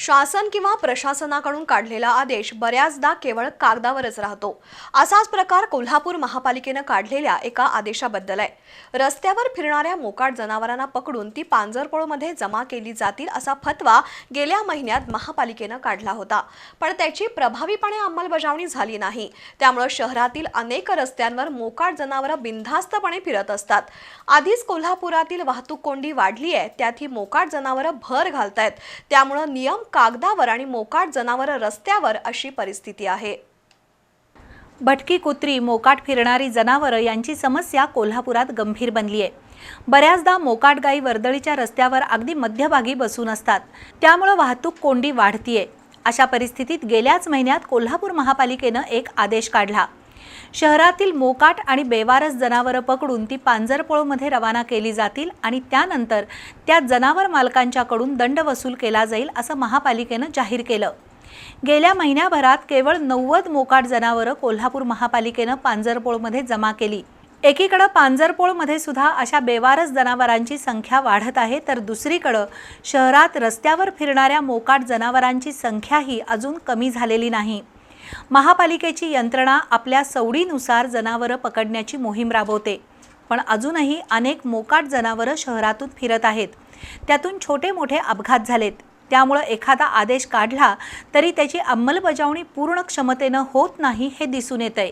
शासन किंवा प्रशासनाकडून काढलेला आदेश बऱ्याचदा केवळ कागदावरच राहतो. असाच प्रकार कोल्हापूर महापालिकेनं काढलेल्या एका आदेशाबद्दल आहे. रस्त्यावर फिरणाऱ्या मोकाट जनावरांना पकडून ती पांजरपोळमध्ये जमा केली जातील असा फतवा गेल्या महिन्यात महापालिकेनं काढला होता. पण त्याची प्रभावीपणे अंमलबजावणी झाली नाही. त्यामुळे शहरातील अनेक रस्त्यांवर मोकाट जनावरं बिनधास्तपणे फिरत असतात. आधीच कोल्हापुरातील वाहतूक कोंडी वाढली आहे त्यात ही मोकाट जनावरं भर घालतायत. त्यामुळं नियम कागदावर आणि मोकाट जनावरं रस्त्यावर अशी परिस्थिती आहे. भटकी कुत्री मोकाट फिरणारी जनावरं यांची समस्या कोल्हापुरात गंभीर बनली आहे बऱ्याचदा मोकाट गाई वर्दळीच्या रस्त्यावर अगदी मध्यभागी बसून असतात. त्यामुळं वाहतूक कोंडी वाढतीये. अशा परिस्थितीत गेल्याच महिन्यात कोल्हापूर महापालिकेनं एक आदेश काढला. शहरातील मोकाट आणि बेवारस जनावरं पकडून ती पांजरपोळमध्ये रवाना केली जातील आणि त्यानंतर त्या जनावर मालकांच्याकडून दंड वसूल केला जाईल असं महापालिकेनं जाहीर केलं. गेल्या महिन्याभरात केवळ नव्वद मोकाट जनावरं कोल्हापूर महापालिकेनं पांजरपोळमध्ये जमा केली. एकीकडं पांजरपोळमध्ये सुद्धा अशा बेवारस जनावरांची संख्या वाढत आहे तर दुसरीकडं शहरात रस्त्यावर फिरणाऱ्या मोकाट जनावरांची संख्याही अजून कमी झालेली नाही. महापालिकेची यंत्रणा आपल्या सवडीनुसार जनावरं पकडण्याची मोहीम राबवते. पण अजूनही अनेक मोकाट जनावरं शहरातून फिरत आहेत. त्यातून छोटे मोठे अपघात झालेत. त्यामुळं एखादा आदेश काढला तरी त्याची अंमलबजावणी पूर्ण क्षमतेनं होत नाही हे दिसून येत आहे